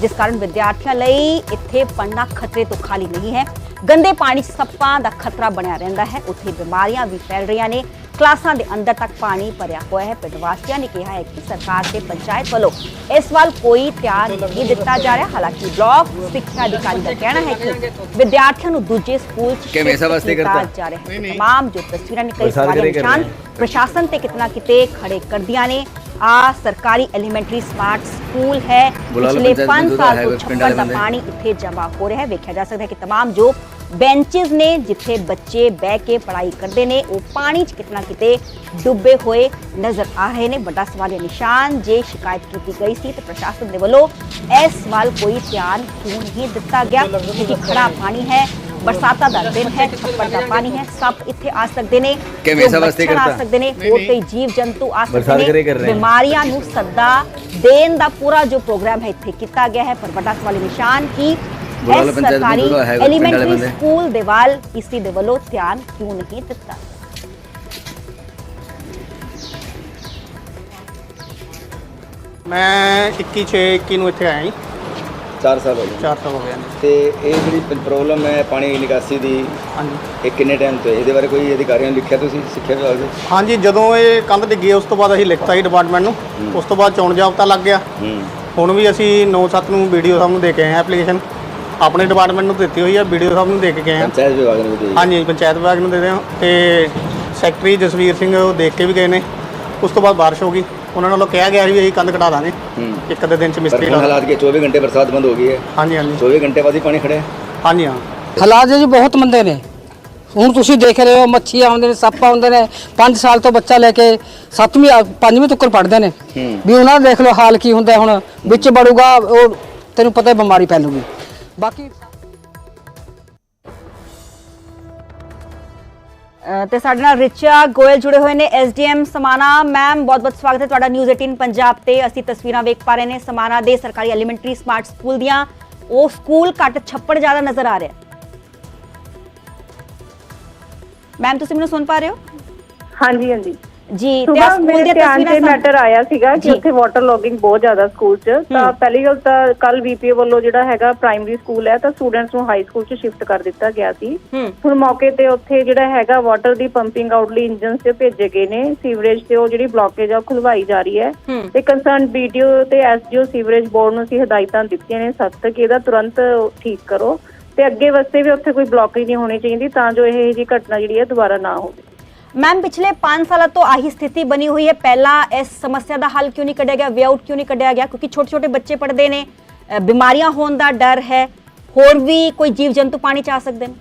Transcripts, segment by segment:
ਜਿਸ ਕਾਰਨ ਵਿਦਿਆਰਥੀਆਂ ਲਈ ਇੱਥੇ ਪੜ੍ਹਨਾ ਖਤਰੇ ਤੋਂ ਖਾਲੀ ਨਹੀਂ ਹੈ। ਗੰਦੇ ਪਾਣੀ 'ਚ ਸੱਪਾਂ ਦਾ ਖਤਰਾ ਬਣਿਆ ਰਹਿੰਦਾ ਹੈ। ਉੱਥੇ ਬਿਮਾਰੀਆਂ ਵੀ ਫੈਲ ਰਹੀਆਂ ਨੇ। ਕਲਾਸਾਂ ਦੇ ਅੰਦਰ ਤੱਕ ਪਾਣੀ ਭਰਿਆ ਹੋਇਆ ਹੈ। ਪਿੰਡ ਵਾਸੀਆਂ ਨੇ ਕਿਹਾ ਹੈ ਕਿ ਸਰਕਾਰ ਤੇ ਪੰਚਾਇਤ ਵੱਲੋਂ ਇਸ ਵੱਲ ਕੋਈ ਧਿਆਨ ਨਹੀਂ ਦਿੱਤਾ ਜਾ ਰਿਹਾ। ਹਾਲਾਂਕਿ ਬਲਾਕ ਸਿੱਖਿਆ ਅਧਿਕਾਰੀ ਦਾ ਕਹਿਣਾ ਹੈ ਕਿ ਵਿਦਿਆਰਥੀਆਂ ਨੂੰ ਦੂਜੇ ਸਕੂਲ 'ਚ ਕਿਵੇਂ ਵਾਸਤੇ ਕਰਤਾ? ਜਾ ਰਿਹਾ ਹੈ। ਤਮਾਮ ਜੋ ਤਸਵੀਰਾਂ ਨੇ ਕਈ ਬਰਸਾਤ ਸਵਾਲ ਕਰੇ ਕਰ ਨਿਸ਼ਾਨ ਰਹੇ हैं। ਪ੍ਰਸ਼ਾਸਨ ਤੇ ਕਿਤਨਾ ਕਿਤੇ ਖੜੇ ਕਰਦੀਆਂ ਨੇ। ਆ ਸਰਕਾਰੀ ਐਲੀਮੈਂਟਰੀ ਸਮਾਰਟ ਸਕੂਲ ਹੈ ਬੁਲਾ ਲਓ ਪਿਛਲੇ ਪੰਚਾਇਤ 5 ਬੰਦੂ ਦਾ ਸਾਲ ਹੈ ਤੋਂ ਕੁਛ ਛੱਪੜ ਪਿੰਡਾਂ ਦੇ ਦਾ ਬੰਦੇ। ਪਾਣੀ ਇੱਥੇ ਜਮ੍ਹਾਂ ਹੋ ਰਿਹਾ ਹੈ ਵੇਖਿਆ ਜਾ ਸਕਦਾ ਹੈ ਕਿ तमाम ਜੋ ਬੈਂਚਸ ਨੇ ਜਿੱਥੇ ਬੱਚੇ ਬਹਿ ਕੇ ਪੜ੍ਹਾਈ ਕਰਦੇ ਨੇ ਉਹ ਪਾਣੀ 'ਚ ਕਿਤਨਾ ਕਿਤੇ ਡੁੱਬੇ ਹੋਏ ਨਜ਼ਰ ਆ ਰਹੇ ਨੇ ਵੱਡਾ ਸਵਾਲ ਇਹ ਨਿਸ਼ਾਨ ਜੇ ਸ਼ਿਕਾਇਤ ਕੀਤੀ ਗਈ ਸੀ ਤੇ ਪ੍ਰਸ਼ਾਸਨ ਦੇ ਵੱਲੋਂ ਇਸ ਵੱਲ ਕੋਈ ਧਿਆਨ ਕਿਉਂ ਨਹੀਂ ਦਿੱਤਾ ਗਿਆ ਕਿਉਂਕਿ ਖੜਾ ਪਾਣੀ ਹੈ ਬਰਸਾਤਾਂ ਦਾ ਦਿਨ ਹੈ ਛੱਪੜ ਦਾ ਪਾਣੀ ਹੈ ਸੱਪ ਇੱਥੇ ਆ ਸਕਦੇ ਨੇ ਸਭ ਵਾਸਤੇ ਮੱਛਰ ਆ ਕਰਤਾ? ਸਕਦੇ ਨੇ ਹੋਰ ਕਈ ਜੀਵ ਜੰਤੂ ਆ ਸਕਦੇ ਨੇ। ਬਿਮਾਰੀਆਂ ਨੂੰ ਸੱਦਾ ਦੇਣ ਦਾ ਪੂਰਾ ਜੋ ਪ੍ਰੋਗਰਾਮ ਹੈ ਇੱਥੇ ਕੀਤਾ ਗਿਆ ਹੈ ਪਰ ਵੱਡਾ ਸਵਾਲ ਨਿਸ਼ਾਨ ਕਿ ਇਸ ਸਰਕਾਰੀ ਹੈ ਐਲੀਮੈਂਟਰੀ। ਸਕੂਲ ਦੇ ਵੱਲ ਇਸੀ ਦੇ ਵੱਲੋਂ ਧਿਆਨ ਕਿਉਂ ਨਹੀਂ ਦਿੱਤਾ ਮੈਂ 21 6 21 ਨੂੰ ਇੱਥੇ ਆਇਆ ਜੀ 4 ਸਾਲ ਹੋ ਗਏ। 4 ਸਾਲ ਹੋ ਗਏ ਨੇ ਤੇ ਇਹ ਜਿਹੜੀ ਪ੍ਰੋਬਲਮ ਹੈ ਪਾਣੀ ਨਿਕਾਸੀ ਦੀ ਹਾਂਜੀ। ਇਹ ਕਿੰਨੇ ਟਾਈਮ ਤੋਂ ਹੈ? ਇਹਦੇ ਬਾਰੇ ਕੋਈ ਅਧਿਕਾਰੀਆਂ ਨੇ ਲਿਖਿਆ ਤੁਸੀਂ? ਸਿੱਖਿਆ ਵਿਭਾਗ ਦੇ ਹਾਂਜੀ ਜਦੋਂ ਇਹ ਕੰਧ ਡਿੱਗੀ ਉਸ ਤੋਂ ਬਾਅਦ ਅਸੀਂ ਲਿਖਤਾ ਸੀ ਡਿਪਾਰਟਮੈਂਟ ਨੂੰ। ਉਸ ਤੋਂ ਬਾਅਦ ਚੋਣ ਜਾਬਤਾ ਲੱਗ ਗਿਆ। ਹੂੰ। ਹੁਣ ਵੀ ਅਸੀਂ 9-7 ਨੂੰ ਵੀਡੀਓ ਸਾਹਿਬ ਨੂੰ ਦੇ ਕੇ ਆਏ ਹਾਂ ਐਪਲੀਕੇਸ਼ਨ ਆਪਣੇ ਡਿਪਾਰਟਮੈਂਟ ਨੂੰ ਦਿੱਤੀ ਹੋਈ ਹੈ ਵੀਡੀਓ ਸਾਹਿਬ ਨੂੰ ਦੇ ਕੇ ਗਏ ਹਾਂ। ਪੰਚਾਇਤ ਵਿਭਾਗ ਨੇ ਦੇ ਹਾਂਜੀ ਪੰਚਾਇਤ ਵਿਭਾਗ ਨੂੰ ਦੇ ਰਹੇ ਹਾਂ। ਤੇ ਸੈਕਟਰੀ ਜਸਵੀਰ ਸਿੰਘ ਉਹ ਦੇਖ ਕੇ ਵੀ ਗਏ ਨੇ। ਉਸ ਤੋਂ ਬਾਅਦ ਬਾਰਿਸ਼ ਹੋ ਗਈ। ਉਹਨਾਂ ਵੱਲੋਂ ਕਿਹਾ ਗਿਆ ਸੀ ਵੀ ਅਸੀਂ ਕੰਧ ਕਢਾ ਦਾਂਗੇ। ਹੂੰ। ਇੱਕ ਅੱਧੇ ਦਿਨ ਚ ਪਰ ਮਿਸਤਰੀ ਹੁਣ ਲਾ ਹਾਲਾਤ ਕੇ 24 ਘੰਟੇ ਬਰਸਾਤ ਬੰਦ ਹੋ ਗਈ ਹੈ। ਹਾਂਜੀ ਹਾਂਜੀ। 24 ਘੰਟੇ ਬਾਅਦ ਹੀ ਪਾਣੀ ਖੜਿਆ। ਹੈ। ਹਾਂਜੀ ਹਾਂ। ਹਾਲਾਤ ਜੀ ਬਹੁਤ ਮੰਦੇ ਨੇ। ਹੁਣ ਤੁਸੀਂ ਦੇਖ ਰਹੇ ਹੋ ਮੱਛੀ ਆਉਂਦੇ ਨੇ ਸੱਪ ਆਉਂਦੇ ਨੇ। 5 ਸਾਲ ਤੋਂ ਬੱਚਾ ਲੈ ਕੇ 7ਵੀਂ 5ਵੀਂ ਤੱਕ ਪੜ੍ਹਦੇ ਨੇ। ਹੂੰ। ਵੀ ਉਹਨਾਂ ਦਾ ਦੇਖ ਲਓ ਹਾਲ ਕੀ ਹੁੰਦਾ ਹੁਣ। ਵਿੱਚ ਵੜੂਗਾ ਉਹ ਤੈਨੂੰ ਪਤਾ ਹੈ ਬਿਮਾਰੀ ਫੈਲੂਗੀ। ਬਾਕੀ ਤੇ ਸਾਡੇ ਨਾਲ ਰਿਚਾ ਗੋਇਲ ਜੁੜੇ ਹੋਏ ਨੇ ਐਸਡੀਐਮ ਸਮਾਨਾ ਮੈਮ ਬਹੁਤ ਬਹੁਤ ਸਵਾਗਤ ਹੈ ਤੁਹਾਡਾ ਨਿਊਜ਼ 18 ਪੰਜਾਬ ਤੇ। ਅਸੀਂ ਤਸਵੀਰਾਂ ਵੇਖ ਪਾ ਰਹੇ ਨੇ ਸਮਾਨਾ ਦੇ ਸਰਕਾਰੀ ਐਲੀਮੈਂਟਰੀ ਸਮਾਰਟ ਸਕੂਲ ਦੀਆਂ। ਉਹ ਸਕੂਲ ਘੱਟ ਛੱਪੜ ਜ਼ਿਆਦਾ ਨਜ਼ਰ ਆ ਰਿਹਾ। ਮੈਮ ਤੁਸੀਂ ਮੈਨੂੰ ਸੁਣ ਪਾ ਰਹੇ ਹੋ? ਹਾਂਜੀ ਹਾਂਜੀ। ਜੀ ਤੇ ਸਕੂਲ ਮੇਰੇ ਦੀਆਂ ਧਿਆਨ ਤੇ ਮੈਟਰ ਆਇਆ ਸੀਗਾ ਜੀ। ਕਿ ਉੱਥੇ ਵਾਟਰ ਲੌਗਿੰਗ ਬਹੁਤ ਜ਼ਿਆਦਾ ਸਕੂਲ 'ਚ। ਤਾਂ ਪਹਿਲੀ ਗੱਲ ਤਾਂ ਕੱਲ ਬੀਪੀਓ ਵੱਲੋਂ ਜਿਹੜਾ ਹੈਗਾ ਪ੍ਰਾਇਮਰੀ ਸਕੂਲ ਹੈ ਤਾਂ ਸਟੂਡੈਂਟਸ ਨੂੰ ਹਾਈ ਸਕੂਲ 'ਚ ਸ਼ਿਫਟ ਕਰ ਦਿੱਤਾ ਗਿਆ ਸੀ। ਹੂੰ। ਹੁਣ ਮੌਕੇ ਤੇ ਉੱਥੇ ਜਿਹੜਾ ਹੈਗਾ ਵਾਟਰ ਦੀ ਪੰਪਿੰਗ ਆਊਟ ਲਈ ਇੰਜਨਸ ਤੇ ਭੇਜੇ ਗਏ ਨੇ। ਸੀਵਰੇਜ ਤੇ ਉਹ ਜਿਹੜੀ ਬਲੌਕੇਜ ਆ ਉਹ ਖੁਲਵਾਈ ਜਾ ਰਹੀ ਹੈ। ਹੂੰ। ਤੇ ਕੰਸਰਨ ਬੀਡੀਓ ਤੇ ਐਸਡੀਓ ਸੀਵਰੇਜ ਬੋਰਡ ਨੂੰ ਅਸੀਂ ਹਦਾਇਤਾਂ ਦਿੱਤੀਆਂ ਨੇ ਸਖਤ ਕਿ ਇਹਦਾ ਤੁਰੰਤ ਠੀਕ ਕਰੋ। ਤੇ ਅੱਗੇ ਵਾਸਤੇ ਵੀ ਉੱਥੇ ਕੋਈ ਬਲੌਕੇਜ ਨਹੀਂ ਹੋਣੀ ਚਾਹੀਦੀ ਤਾਂ ਜੋ ਇਹ ਜਿਹੀ ਘਟਨਾ ਜਿਹੜੀ ਹੈ ਦੁਬਾਰਾ ਨਾ ਹੋਵੇ। ਮੈਮ ਪਿਛਲੇ 5 ਸਾਲਾਂ ਤੋਂ ਆਹੀ ਸਥਿਤੀ ਬਣੀ ਹੋਈ ਹੈ। ਪਹਿਲਾਂ ਇਸ ਸਮੱਸਿਆ ਦਾ ਹੱਲ ਕਿਉਂ ਨਹੀਂ ਕੱਢਿਆ ਗਿਆ? ਵੇ ਆਊਟ ਕਿਉਂ ਨਹੀਂ ਕੱਢਿਆ ਗਿਆ? ਕਿਉਂਕਿ ਛੋਟੇ ਛੋਟੇ ਬੱਚੇ ਪੜ੍ਹਦੇ ਨੇ। ਬਿਮਾਰੀਆਂ ਹੋਣ ਦਾ ਡਰ ਹੈ। ਹੋਰ ਵੀ ਕੋਈ ਜੀਵ ਜੰਤੂ ਪਾਣੀ ਚ ਆ ਸਕਦੇ ਨੇ?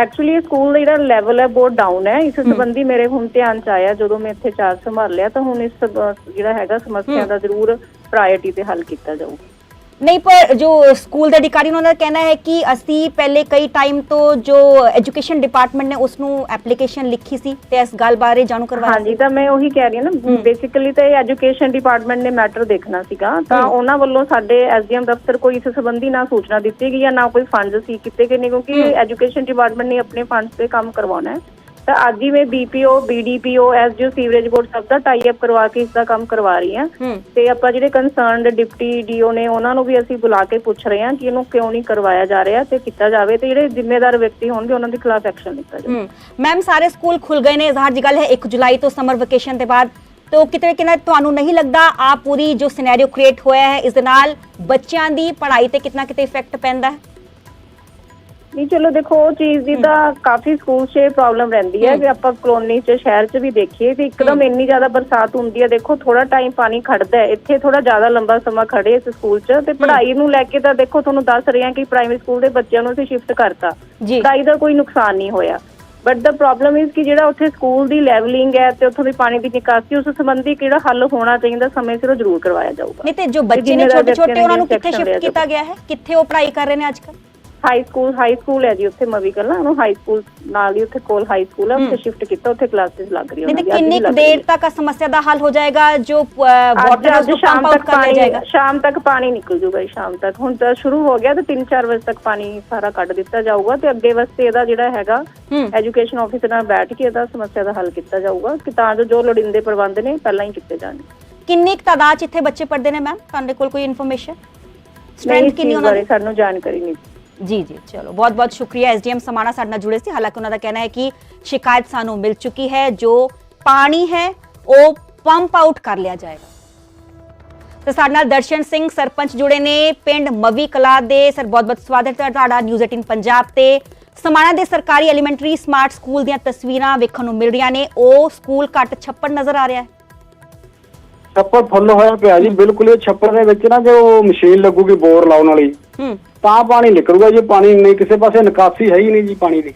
ਐਕਚੁਅਲੀ ਸਕੂਲ ਦਾ ਜਿਹੜਾ ਲੈਵਲ ਹੈ ਬਹੁਤ ਡਾਊਨ ਹੈ। ਇਸ ਸੰਬੰਧੀ ਮੇਰੇ ਹੁਣ ਧਿਆਨ ਚ ਆਇਆ ਜਦੋਂ ਮੈਂ ਇੱਥੇ ਚਾਰਜ ਸੰਭਾਲਿਆ ਤਾਂ ਹੁਣ ਇਸ ਜਿਹੜਾ ਹੈਗਾ ਸਮੱਸਿਆ ਦਾ ਜ਼ਰੂਰ ਪ੍ਰਾਇੋਰਟੀ ਤੇ ਹੱਲ ਕੀਤਾ ਜਾਊਗਾ। ਨਹੀਂ ਪਰ ਜੋ ਸਕੂਲ ਦੇ ਅਧਿਕਾਰੀ ਉਹਨਾਂ ਦਾ ਕਹਿਣਾ ਹੈ ਕਿ ਅਸੀਂ ਪਹਿਲੇ ਕਈ ਟਾਈਮ ਤੋਂ ਜੋ ਐਜੂਕੇਸ਼ਨ ਡਿਪਾਰਟਮੈਂਟ ਨੇ ਉਸ ਨੂੰ ਐਪਲੀਕੇਸ਼ਨ ਲਿਖੀ ਸੀ ਤੇ ਇਸ ਗੱਲ ਬਾਰੇ ਜਾਣੂ ਕਰਵਾਇਆ ਹਾਂਜੀ ਤਾਂ ਮੈਂ ਉਹੀ ਕਹਿ ਰਹੀ ਹਾਂ ਨਾ ਬੇਸਿਕਲੀ ਤਾਂ ਇਹ ਐਜੂਕੇਸ਼ਨ ਡਿਪਾਰਟਮੈਂਟ ਨੇ ਮੈਟਰ ਦੇਖਣਾ ਸੀਗਾ। ਤਾਂ ਉਹਨਾਂ ਵੱਲੋਂ ਸਾਡੇ ਐਸਡੀਐਮ ਦਫ਼ਤਰ ਕੋਈ ਇਸ ਸੰਬੰਧੀ ਨਾ ਸੂਚਨਾ ਦਿੱਤੀ ਗਈ ਜਾਂ ਨਾ ਕੋਈ ਫੰਡ ਸੀ ਕਿਤੇ ਕਿ ਨਹੀਂ ਕਿਉਂਕਿ ਐਜੂਕੇਸ਼ਨ ਡਿਪਾਰਟਮੈਂਟ ਨੇ ਆਪਣੇ ਫੰਡਸ ਤੇ ਕੰਮ ਕਰਵਾਉਣਾ ਹੈ। ਤਾਂ ਅੱਜ ਹੀ ਮੈਂ BPO BDPO SDO sewerage board ਸਭ ਦਾ ਟਾਈ ਅਪ ਕਰਵਾ ਕੇ ਇਸ ਦਾ ਕੰਮ ਕਰਵਾ ਰਹੀ ਹਾਂ। ਤੇ ਆਪਾਂ ਜਿਹੜੇ ਕੰਸਰਨਡ ਡਿਪਟੀ ਡੀਓ ਨੇ ਉਹਨਾਂ ਨੂੰ ਵੀ ਅਸੀਂ ਬੁਲਾ ਕੇ ਪੁੱਛ ਰਹੇ ਹਾਂ ਕਿ ਇਹਨੂੰ ਕਿਉਂ ਨਹੀਂ ਕਰਵਾਇਆ ਜਾ ਰਿਹਾ ਤੇ ਕੀਤਾ ਜਾਵੇ ਤੇ ਜਿਹੜੇ ਜ਼ਿੰਮੇਦਾਰ ਵਿਅਕਤੀ ਹੋਣਗੇ ਉਹਨਾਂ ਦੇ ਖਿਲਾਫ ਐਕਸ਼ਨ ਲਿੱਤਾ ਜਾਵੇ। ਮੈਮ ਸਾਰੇ ਸਕੂਲ ਖੁੱਲ ਗਏ ਨੇ। ਜ਼ਾਹਰ ਜੀ ਗੱਲ ਹੈ 1 ਜੁਲਾਈ ਤੋਂ ਸਮਰ ਵਕੇਸ਼ਨ ਦੇ ਬਾਅਦ ਤੋਂ ਕਿਤੇ ਕਿਨਾ ਤੁਹਾਨੂੰ ਨਹੀਂ ਲੱਗਦਾ ਆ ਪੂਰੀ ਜੋ ਸਿਨੈਰੀਓ ਕ੍ਰੀਏਟ ਹੋਇਆ ਹੈ ਇਸ ਦੇ ਨਾਲ ਬੱਚਿਆਂ ਦੀ ਪੜ੍ਹਾਈ ਤੇ ਕਿਤਨਾ ਕਿਤੇ ਇਫੈਕਟ ਪੈਂਦਾ ਹੈ? ਨਹੀਂ ਚਲੋ ਦੇਖੋ ਉਹ ਚੀਜ਼ ਦੀ ਤਾਂ ਕਾਫੀ ਸਕੂਲ 'ਚ ਪ੍ਰੋਬਲਮ ਰਹਿੰਦੀ ਹੈ ਕਿ ਆਪਾਂ ਕਲੋਨੀ 'ਚ ਸ਼ਹਿਰ 'ਚ ਵੀ ਦੇਖੀਏ ਕਿ ਇੱਕਦਮ ਇੰਨੀ ਜ਼ਿਆਦਾ ਬਰਸਾਤ ਹੁੰਦੀ ਹੈ ਦੇਖੋ ਥੋੜਾ ਟਾਈਮ ਪਾਣੀ ਖੜਦਾ ਹੈ ਇੱਥੇ ਥੋੜਾ ਜ਼ਿਆਦਾ ਲੰਬਾ ਸਮਾਂ ਖੜੇ ਇਸ ਸਕੂਲ 'ਚ ਤੇ ਪੜ੍ਹਾਈ ਨੂੰ ਲੈ ਕੇ ਤਾਂ ਦੇਖੋ ਤੁਹਾਨੂੰ ਦੱਸ ਰਹੇ ਹਾਂ ਕਿ ਪ੍ਰਾਇਮਰੀ ਸਕੂਲ ਦੇ ਬੱਚਿਆਂ ਨੂੰ ਅਸੀਂ ਸ਼ਿਫਟ ਕਰਤਾ। ਜੀ। ਪੜ੍ਹਾਈ ਦਾ ਕੋਈ ਨੁਕਸਾਨ ਨਹੀਂ ਹੋਇਆ। ਬਟ ਦਾ ਪ੍ਰੋਬਲਮ ਇਜ਼ ਕਿ ਜਿਹੜਾ ਉੱਥੇ ਸਕੂਲ ਦੀ ਲੈਵਲਿੰਗ ਹੈ ਤੇ ਉੱਥੋਂ ਦੀ ਪਾਣੀ ਦੀ ਨਿਕਾਸੀ ਉਸ ਸੰਬੰਧੀ ਕਿਹੜਾ ਹੱਲ ਹੋਣਾ ਚਾਹੀਦਾ ਸਮੇਂ ਸਿਰ ਉਹ ਜ਼ਰੂਰ ਕਰਵਾਇਆ ਜਾਊਗਾ। ਨਹੀਂ ਤੇ ਜੋ ਬੱਚੇ ਨੇ ਛੋਟੇ ਛੋਟੇ ਉਹਨਾਂ ਨੂੰ ਕਿੱਥੇ ਸ਼ਿਫਟ ਕੀਤਾ ਗਿਆ ਹੈ? ਕਿੱਥੇ ਉਹ ਪੜ੍ਹਾਈ ਕਰ ਰਹੇ ਨੇ ਅੱਜਕੱਲ ਹਾਈ ਸਕੂਲ ਹਾਈ ਸਕੂਲ ਹੈ ਜੀ ਉੱਥੇ ਮਵੀ ਕਲਾਂ ਉਹਨੂੰ ਹਾਈ ਸਕੂਲ ਨਾਲ ਹੀ ਉੱਥੇ ਕੋਲ ਹਾਈ ਸਕੂਲ ਹੈ ਉੱਥੇ ਸ਼ਿਫਟ ਕੀਤਾ ਉੱਥੇ ਕਲਾਸਿਸ ਲੱਗ ਰਹੀ ਅੱਜ ਕਿੰਨੀ ਦੇਰ। ਤੱਕ ਆ ਸਮੱਸਿਆ ਦਾ ਹੱਲ ਹੋ ਜਾਏਗਾ ਜੋ ਵਾਟਰ ਅੱਜ ਨੂੰ ਸ਼ਾਮ ਤੱਕ ਪਾਣੀ ਸ਼ਾਮ ਤੱਕ ਪਾਣੀ ਨਿਕਲ ਜੂਗਾ ਸ਼ਾਮ ਤੱਕ। ਹੁਣ ਤਾਂ ਸ਼ੁਰੂ ਹੋ ਗਿਆ ਤੇ 3-4 ਵਜੇ ਤੱਕ ਪਾਣੀ ਸਾਰਾ ਕੱਢ ਦਿੱਤਾ ਜਾਊਗਾ ਤੇ ਅੱਗੇ ਵਾਸਤੇ ਇਹਦਾ ਜਿਹੜਾ ਹੈਗਾ ਐਜੂਕੇਸ਼ਨ ਆਫਿਸਰ ਨਾਲ ਬੈਠ ਕੇ ਇਹਦਾ ਸਮੱਸਿਆ ਦਾ ਹੱਲ ਕੀਤਾ ਜਾਊਗਾ ਕਿ ਤਾਂ ਜੋ ਜੋ ਲੋੜੀਂਦੇ ਪ੍ਰਬੰਧ ਨੇ ਪਹਿਲਾਂ ਹੀ ਕੀਤੇ ਜਾਣ। ਕਿੰਨੀ ਕੁ ਤਾਦਾਦ ਇੱਥੇ ਬੱਚੇ ਪੜ੍ਹਦੇ ਨੇ ਮੈਮ? ਤੁਹਾਡੇ ਕੋਲ ਕੋਈ ਇਨਫੋਰਮੇਸ਼ਨ ਸਟਰੈਂਥ ਇਸ ਕਿੰਨੀ ਉਹਨਾਂ ਦੀ? ਸਾਨੂੰ ਜਾਣਕਾਰੀ ਨਹੀਂ। ਜੀ ਜੀ ਚਲੋ ਬਹੁਤ ਬਹੁਤ ਸ਼ੁਕਰੀਆ ਐਸਡੀਐਮ ਸਮਾਣਾ ਸਾਡੇ ਨਾਲ ਜੁੜੇ ਸੀ ਹਾਲਾਂਕਿ ਉਹਨਾਂ ਦਾ ਕਹਿਣਾ ਹੈ ਕਿ ਸ਼ਿਕਾਇਤ ਸਾਨੂੰ ਮਿਲ ਚੁੱਕੀ ਹੈ ਜੋ ਪਾਣੀ ਹੈ ਉਹ ਪੰਪ ਆਊਟ ਕਰ ਲਿਆ ਜਾਏਗਾ ਤੇ ਸਾਡੇ ਨਾਲ ਦਰਸ਼ਨ ਸਿੰਘ ਸਰਪੰਚ ਜੁੜੇ ਨੇ ਪਿੰਡ ਮਵੀ ਕਲਾ ਦੇ ਸਰ ਬਹੁਤ ਬਹੁਤ ਸਵਾਗਤ ਹੈ ਤੁਹਾਡਾ ਨਿਊਜ਼ 18 ਪੰਜਾਬ ਤੇ ਸਮਾਣਾ ਦੇ ਸਰਕਾਰੀ ਐਲੀਮੈਂਟਰੀ ਸਮਾਰਟ ਸਕੂਲ ਦੀਆਂ ਤਸਵੀਰਾਂ ਵੇਖਣ ਨੂੰ ਮਿਲ ਰਹੀਆਂ ਨੇ ਉਹ ਸਕੂਲ ਘੱਟ ਛੱਪੜ ਨਜ਼ਰ ਆ ਰਿਹਾ ਹੈ ਛੱਪੜ ਫੁੱਲ ਹੋਇਆ ਪਿਆ ਜੀ ਬਿਲਕੁਲ ਇਹ ਛੱਪੜ ਦੇ ਵਿੱਚ ਨਾ ਜੋ ਮਸ਼ੀਨ ਲੱਗੂਗੀ ਬੋਰ ਲਾਉਣ ਵਾਲੀ ਹੂੰ ਤਾਂ ਪਾਣੀ ਨਿਕਲੂਗਾ ਜੀ ਪਾਣੀ ਨਹੀਂ ਕਿਸੇ ਪਾਸੇ ਨਿਕਾਸੀ ਹੈ ਹੀ ਨਹੀਂ ਜੀ ਪਾਣੀ ਦੀ।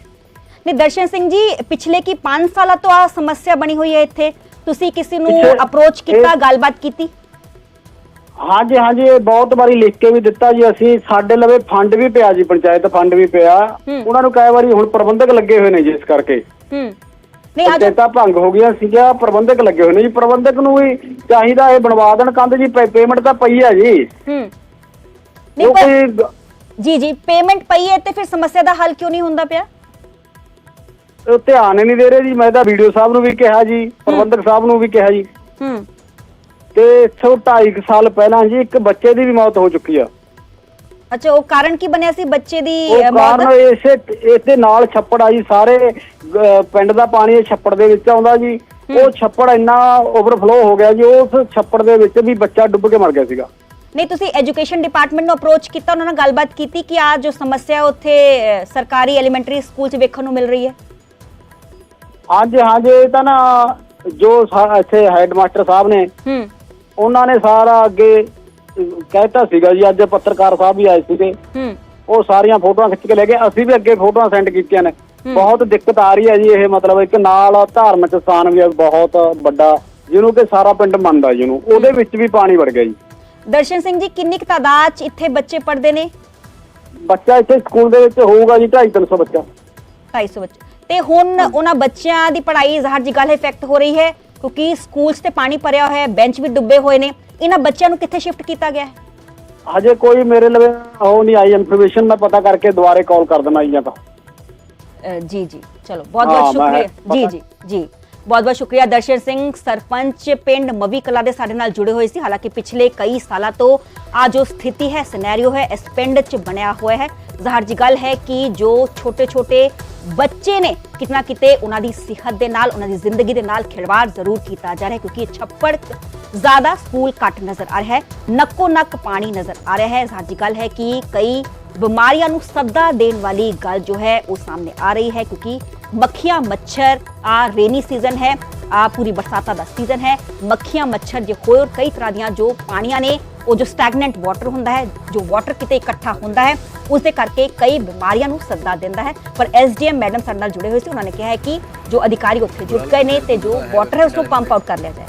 ਨੇ ਦਰਸ਼ਨ ਸਿੰਘ ਜੀ ਪਿਛਲੇ ਕੀ 5 ਸਾਲਾਂ ਤੋਂ ਆ ਸਮੱਸਿਆ ਬਣੀ ਹੋਈ ਹੈ ਇੱਥੇ? ਤੁਸੀਂ ਕਿਸੇ ਨੂੰ ਅਪਰੋਚ ਕੀਤਾ ਗੱਲਬਾਤ ਕੀਤੀ? ਹਾਂਜੀ ਹਾਂਜੀ ਇਹ ਬਹੁਤ ਵਾਰੀ ਲਿਖ ਕੇ ਵੀ ਦਿੱਤਾ ਜੀ ਅਸੀਂ। ਸਾਡੇ ਲਵੇ ਫੰਡ ਵੀ ਪਿਆ ਜੀ ਪੰਚਾਇਤ ਫੰਡ ਵੀ ਪਿਆ। ਉਹਨਾਂ ਨੂੰ ਕਈ ਵਾਰੀ ਹੁਣ ਪ੍ਰਬੰਧਕ ਲੱਗੇ ਹੋਏ ਨੇ ਜੀ ਇਸ ਕਰਕੇ। ਹੂੰ। ਨਹੀਂ ਅੱਜ ਪੰਚਾਇਤਾਂ ਭੰਗ ਹੋ ਗਈਆਂ ਸੀਗਾ ਪ੍ਰਬੰਧਕ ਲੱਗੇ ਹੋਏ ਨੇ ਜੀ। ਪ੍ਰਬੰਧਕ ਨੂੰ ਵੀ ਚਾਹੀਦਾ ਇਹ ਬਣਵਾ ਦੇਣ। ਕੰਧ ਜੀ ਪੇਮੈਂਟ ਤਾਂ ਪਈ ਹੈ ਜੀ। ਹੂੰ। ਨਹੀਂ ਪਰ ਕਿਉਂਕਿ ਜੀ ਜੀ ਪੇਮੈਂਟ ਪਈ ਹੈ ਤੇ ਫਿਰ ਸਮੱਸਿਆ ਦਾ ਹੱਲ ਕਿਉਂ ਨਹੀਂ ਹੁੰਦਾ ਪਿਆ? ਉਹ ਧਿਆਨ ਹੀ ਨਹੀਂ ਦੇ ਰਹੇ ਜੀ ਮੈਂ ਤਾਂ ਵੀਡੀਓ ਸਾਹਿਬ ਨੂੰ ਵੀ ਕਿਹਾ ਜੀ ਪ੍ਰਬੰਧਕ ਸਾਹਿਬ ਨੂੰ ਵੀ ਕਿਹਾ ਜੀ। ਹੂੰ। ਤੇ ਇੱਥੋਂ 2.5 ਸਾਲ ਪਹਿਲਾਂ ਜੀ ਇੱਕ ਬੱਚੇ ਦੀ ਵੀ ਮੌਤ ਹੋ ਚੁੱਕੀ ਆ। ਅੱਛਾ ਉਹ ਕਾਰਨ ਕੀ ਬਣਿਆ ਸੀ ਬੱਚੇ ਦੀ ਉਹ ਮੌਤ? ਕਾਰਨ ਇਸੇ ਇਸੇ ਨਾਲ ਛੱਪੜ ਆ ਜੀ ਸਾਰੇ ਅਹ, ਪਿੰਡ ਦਾ ਪਾਣੀ ਇਹ ਛੱਪੜ ਦੇ ਵਿੱਚ ਆਉਂਦਾ ਜੀ। ਉਹ ਛੱਪੜ ਇੰਨਾ ਓਵਰਫਲੋ ਹੋ ਗਿਆ ਜੀ ਉਸ ਛੱਪੜ ਦੇ ਵਿੱਚ ਵੀ ਬੱਚਾ ਡੁੱਬ ਕੇ ਮਰ ਗਿਆ ਸੀਗਾ। ਨਹੀਂ ਤੁਸੀਂ ਐਜੂਕੇਸ਼ਨ ਡਿਪਾਰਟਮੈਂਟ ਨੂੰ ਅਪਰੋਚ ਕੀਤਾ ਉਹਨਾਂ ਨਾਲ ਗੱਲਬਾਤ ਕੀਤੀ ਕਿ ਆ ਜੋ ਸਮੱਸਿਆ ਉੱਥੇ ਸਰਕਾਰੀ ਐਲੀਮੈਂਟਰੀ ਸਕੂਲ 'ਚ ਵੇਖਣ ਨੂੰ ਮਿਲ ਰਹੀ ਹੈ? ਹਾਂਜੀ ਹਾਂਜੀ ਇਹ ਤਾਂ ਨਾ ਜੋ ਸਾ- ਇੱਥੇ ਹੈੱਡਮਾਸਟਰ ਸਾਹਿਬ ਨੇ ਹੂੰ। ਉਹਨਾਂ ਨੇ ਸਾਰਾ ਅੱਗੇ ਕਹਿਤਾ ਸੀਗਾ ਜੀ ਅੱਜ ਪੱਤਰਕਾਰ ਸਾਹਿਬ ਵੀ ਆਏ ਸੀਗੇ। ਹੂੰ। ਉਹ ਸਾਰੀਆਂ ਫੋਟੋਆਂ ਖਿੱਚ ਕੇ ਲੈ ਗਏ ਅਸੀਂ ਵੀ ਅੱਗੇ ਫੋਟੋਆਂ ਸੈਂਡ ਕੀਤੀਆਂ ਨੇ। ਬਹੁਤ ਦਿੱਕਤ ਆ ਰਹੀ ਹੈ ਜੀ ਇਹ ਮਤਲਬ ਇੱਕ ਨਾਲ ਧਾਰਮਿਕ ਸਥਾਨ ਵੀ ਹੈ ਬਹੁਤ ਵੱਡਾ ਜਿਹਨੂੰ ਕਿ ਸਾਰਾ ਪਿੰਡ ਮੰਨਦਾ ਜਿਹਨੂੰ ਉਹਦੇ ਵਿੱਚ ਵੀ ਪਾਣੀ ਵੜ ਗਿਆ ਜੀ। ਦਰਸ਼ਨ ਸਿੰਘ ਜੀ ਕਿੰਨੀ ਕੁ ਤਾਦਾਦ 'ਚ ਇੱਥੇ ਬੱਚੇ ਪੜ੍ਹਦੇ ਨੇ? ਬੱਚਾ ਇੱਥੇ ਸਕੂਲ ਦੇ ਵਿੱਚ ਹੋਊਗਾ ਜੀ 250 ਬੱਚਾ। 250 ਬੱਚੇ। ਤੇ ਹੁਣ ਉਹਨਾਂ ਬੱਚਿਆਂ ਦੀ ਪੜ੍ਹਾਈ ਜ਼ਾਹਰ ਜੀ ਗੱਲ ਇਫੈਕਟ ਹੋ ਰਹੀ ਹੈ ਕਿਉਂਕਿ ਸਕੂਲ 'ਚ ਤੇ ਪਾਣੀ ਭਰਿਆ ਹੋਇਆ ਹੈ ਬੈਂਚ ਵੀ ਡੁੱਬੇ ਹੋਏ ਨੇ। ਇਹਨਾਂ ਬੱਚਿਆਂ ਨੂੰ ਕਿੱਥੇ ਸ਼ਿਫਟ ਕੀਤਾ ਗਿਆ ਹੈ? ਹਜੇ ਕੋਈ ਮੇਰੇ ਲਵੇ ਉਹ ਨਹੀਂ ਆਈ ਇਨਫੋਰਮੇਸ਼ਨ ਮੈਂ ਪਤਾ ਕਰਕੇ ਦੁਬਾਰੇ ਕਾਲ ਕਰ ਦੇਣਾ ਜੀ ਜਾਂ ਤਾਂ। ਅ, ਜੀ ਜੀ। ਚਲੋ ਬਹੁਤ ਹਾਂ, ਬਹੁਤ ਮੈਂ- ਸ਼ੁਕਰੀਆ। ਜੀ ਜੀ ਜੀ। ਬਹੁਤ ਬਹੁਤ ਸ਼ੁਕਰੀਆ ਦਰਸ਼ਨ ਸਿੰਘ, ਸਰਪੰਚ ਪਿੰਡ ਮਵੀ ਕਲਾ ਦੇ ਸਾਡੇ ਨਾਲ ਜੁੜੇ ਹੋਏ ਸੀ। ਹਾਲਾਂਕਿ ਪਿਛਲੇ ਕਈ ਸਾਲਾਂ ਤੋਂ ਆ ਜੋ ਸਥਿਤੀ ਹੈ ਸਿਨੈਰੀਓ ਹੈ, ਇਸ ਪਿੰਡ 'ਚ ਬਣਿਆ ਹੋਇਆ ਹੈ। ਜ਼ਾਹਰ ਜੀ ਗੱਲ ਹੈ ਕਿ ਜੋ ਛੋਟੇ ਛੋਟੇ ਬੱਚੇ ਨੇ ਕਿਤਨਾ ਕਿਤੇ ਉਹਨਾਂ ਦੀ ਸਿਹਤ ਦੇ ਨਾਲ, ਉਹਨਾਂ ਦੀ ਜ਼ਿੰਦਗੀ ਦੇ ਨਾਲ ਖਿਲਵਾੜ ਜ਼ਰੂਰ ਕੀਤਾ ਜਾ ਰਿਹਾ ਕਿਉਂਕਿ ਛੱਪੜ ਜ਼ਿਆਦਾ ਸਕੂਲ ਘੱਟ ਨਜ਼ਰ ਆ ਰਿਹਾ ਹੈ, ਨੱਕੋ ਨੱਕ ਪਾਣੀ ਨਜ਼ਰ ਆ ਰਿਹਾ ਹੈ। ਜ਼ਾਹਰ ਜੀ ਗੱਲ ਹੈ ਕਿ ਕਈ ਬਿਮਾਰੀਆਂ ਨੂੰ ਸੱਦਾ ਦੇਣ ਵਾਲੀ ਗੱਲ ਜੋ ਹੈ, ਉਹ ਸਾਹਮਣੇ ਆ ਰਹੀ ਹੈ, ਕਿਉਂਕਿ ਮੱਖੀਆਂ ਮੱਛਰ ਆ ਰੇਨੀ ਸੀਜ਼ਨ ਹੈ ਆ ਪੂਰੀ ਬਰਸਾਤਾਂ ਦਾ ਸੀਜ਼ਨ ਹੈ ਮੱਖੀਆਂ ਮੱਛਰ ਜੇ ਹੋਰ ਕਈ ਤਰ੍ਹਾਂ ਦੀਆਂ ਜੋ ਪਾਣੀਆਂ ਨੇ ਉਹ ਜੋ ਸਟੈਗਨੈਂਟ ਵਾਟਰ ਹੁੰਦਾ ਹੈ ਜੋ ਵਾਟਰ ਕਿਤੇ ਇਕੱਠਾ ਹੁੰਦਾ ਹੈ ਉਸ ਦੇ ਕਰਕੇ ਕਈ ਬਿਮਾਰੀਆਂ ਨੂੰ ਸੱਦਾ ਦਿੰਦਾ ਹੈ ਪਰ ਐਸਡੀਐਮ ਮੈਡਮ ਸਾਡੇ ਨਾਲ ਜੁੜੇ ਹੋਏ ਸੀ, ਉਹਨਾਂ ਨੇ ਕਿਹਾ ਹੈ ਕਿ ਜੋ ਅਧਿਕਾਰੀ ਉੱਥੇ ਜੁਟ ਗਏ ਨੇ ਤੇ ਜੋ ਵਾਟਰ ਹੈ ਉਸ ਨੂੰ ਪੰਪ ਆਊਟ ਕਰ ਲਿਆ ਜਾਏ।